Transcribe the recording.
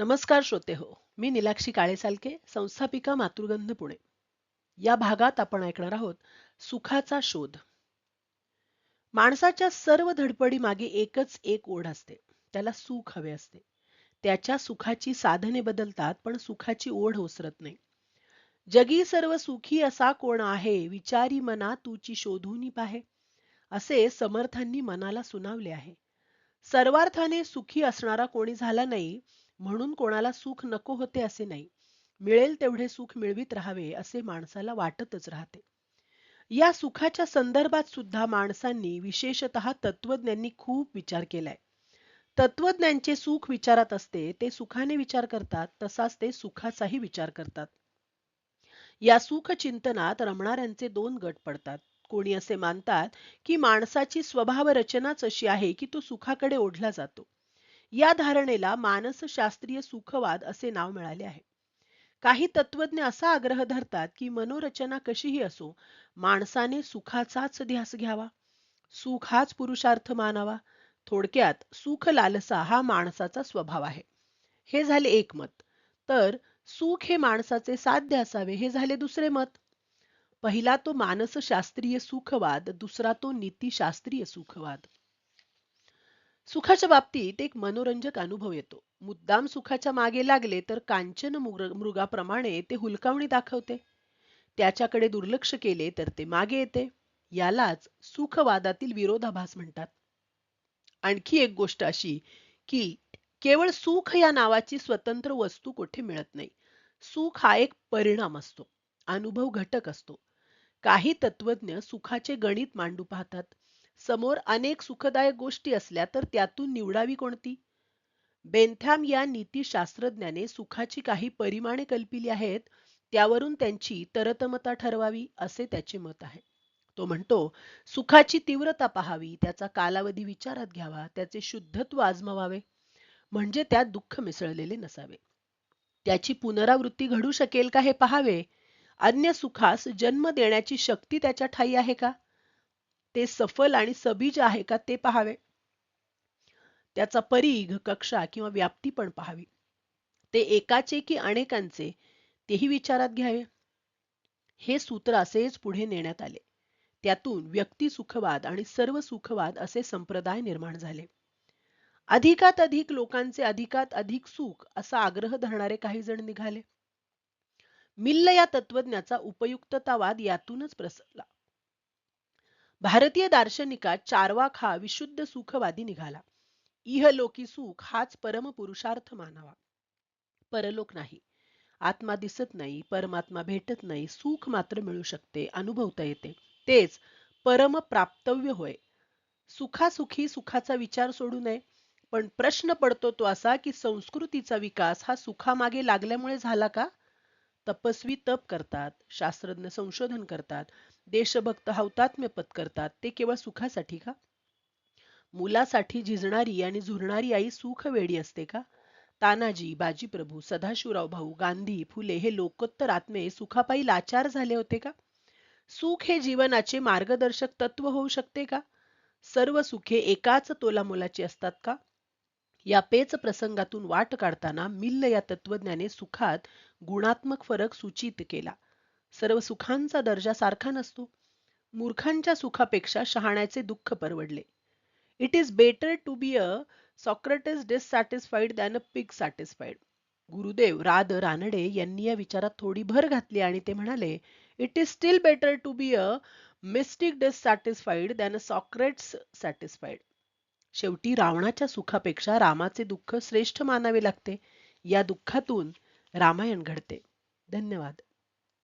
नमस्कार श्रोते हो मी निलाक्षी काळेसालके संस्थापिका मातृगंध पुणे. या भागात आपण ऐकणार आहोत सुखाचा शोध. माणसाच्या सर्व धडपडी मागे एकच एक ओढ असते त्याला सुख हवे असते. त्याच्या सुखाची साधने बदलतात पण सुखाची ओढ ओसरत नाही. जगी सर्व सुखी असा कोण आहे विचारी मना तुची शोधून पाहे. असे समर्थांनी मनाला सुनावले आहे. सर्वार्थाने सुखी असणारा कोणी झाला नाही म्हणून कोणाला सुख नको होते असे नाही. मिळेल तेवढे सुख मिळवीत राहावे असे माणसाला वाटतच राहते. या सुखाच्या संदर्भात सुद्धा माणसांनी विशेषत तत्वज्ञांनी खूप विचार केलाय. तत्वज्ञांचे सुख विचारात असते ते सुखाने विचार करतात तसाच ते सुखाचाही विचार करतात. या सुख चिंतनात रमणाऱ्यांचे दोन गट पडतात. कोणी असे मानतात की माणसाची स्वभाव रचनाच अशी आहे की तो सुखाकडे ओढला जातो. या धारणेला मानसशास्त्रीय सुखवाद असे नाव मिळाले आहे. काही तत्वज्ञ असा आग्रह धरतात की मनोरचना कशीही असो माणसाने सुखाचाच ध्यास घ्यावा सुख हाच पुरुषार्थ मानावा थोडक्यात सुख लालसा हा माणसाचा स्वभाव आहे. हे झाले एक मत. तर सुख हे माणसाचे साध्य असावे हे झाले दुसरे मत. पहिला तो मानसशास्त्रीय सुखवाद दुसरा तो नीतीशास्त्रीय सुखवाद. सुखाच्या बाबतीत एक मनोरंजक अनुभव येतो. मुद्दाम सुखाच्या मागे लागले तर कांचन मृगाप्रमाणे ते हुलकावणी दाखवते. त्याच्याकडे दुर्लक्ष केले तर ते मागे येते. यालाच सुखवादातील विरोधाभास म्हणतात. आणखी एक गोष्ट अशी की केवळ सुख या नावाची स्वतंत्र वस्तू कुठे मिळत नाही. सुख हा एक परिणाम असतो. अनुभव घटक असतो. काही तत्वज्ञ सुखाचे गणित मांडू पाहतात. समोर अनेक सुखदायक गोष्टी असल्या तर त्यातून निवडावी कोणती? बेंथॅम या नीतीशास्त्रज्ञाने सुखाची काही परिमाणे कल्पिली आहेत त्यावरून त्यांची तरतमता ठरवावी असे त्याचे मत आहे. तो म्हणतो सुखाची तीव्रता पहावी त्याचा कालावधी विचारात घ्यावा त्याचे शुद्धत्व आजमावावे म्हणजे त्यात दुःख मिसळलेले नसावे. त्याची पुनरावृत्ती घडू शकेल का हे पहावे? अन्य सुखास जन्म देण्याची शक्ती त्याच्या ठाई आहे का? ते सफल आणि सबीज आहे का ते पाहावे. त्याचा परीघ कक्षा किंवा व्याप्ती पण पाहावी. ते एकाचे की अनेकांचे तेही विचारात घ्यावे. हे सूत्र असेच पुढे नेण्यात आले. त्यातून व्यक्ती सुखवाद आणि सर्व सुखवाद असे संप्रदाय निर्माण झाले. अधिकात अधिक लोकांचे अधिकात अधिक सुख असा आग्रह धरणारे काही जण निघाले. मिल्ल या तत्वज्ञाचा उपयुक्ततावाद यातूनच प्रसरला. भारतीय दार्शनिकात चारवाक हा विशुद्ध सुखवादी निघाला. इहलोकी सुख हाच परम पुरुषार्थ मानावा. परलोक नाही. आत्मा दिसत नाही परमात्मा भेटत नाही सुख मात्र मिळू शकते अनुभवता येते. तेच परम प्राप्तव्य होय. सुखासुखी सुखाचा विचार सोडू नये पण प्रश्न पडतो तो असा की संस्कृतीचा विकास हा सुखामागे लागल्यामुळे झाला का? तपस्वी तप करतात शास्त्रज्ञ संशोधन करतात देशभक्त हौतात्म्य पत्करतात ते केवळ सुखासाठी का? मुलासाठी झिजणारी आणि झुरणारी आई सुख वेडी असते का? तानाजी बाजीप्रभू सदाशिवराव भाऊ गांधी फुले हे लोकोत्तर आत्मे सुखापायी लाचार झाले होते का? सुख हे जीवनाचे मार्गदर्शक तत्व होऊ शकते का? सर्व सुखे एकाच तोलामोलाची असतात का? या पेच प्रसंगातून वाट काढताना मिल्ल या तत्वज्ञाने सुखात गुणात्मक फरक सूचित केला. सर्व सुखांचा दर्जा सारखा नसतो. मूर्खांच्या सुखापेक्षा शहाण्याचे दुःख परवडले. It is better to be a Socrates dissatisfied than a pig satisfied Gurudev R D Ranade यांनी या विचारात थोडी भर घातली आणि ते म्हणाले it is still better to be a mystic dissatisfied than a Socrates satisfied शेवटी रावणाच्या सुखापेक्षा रामाचे दुःख श्रेष्ठ मानावे लागते. या दुःखातून रामायण घडते. धन्यवाद.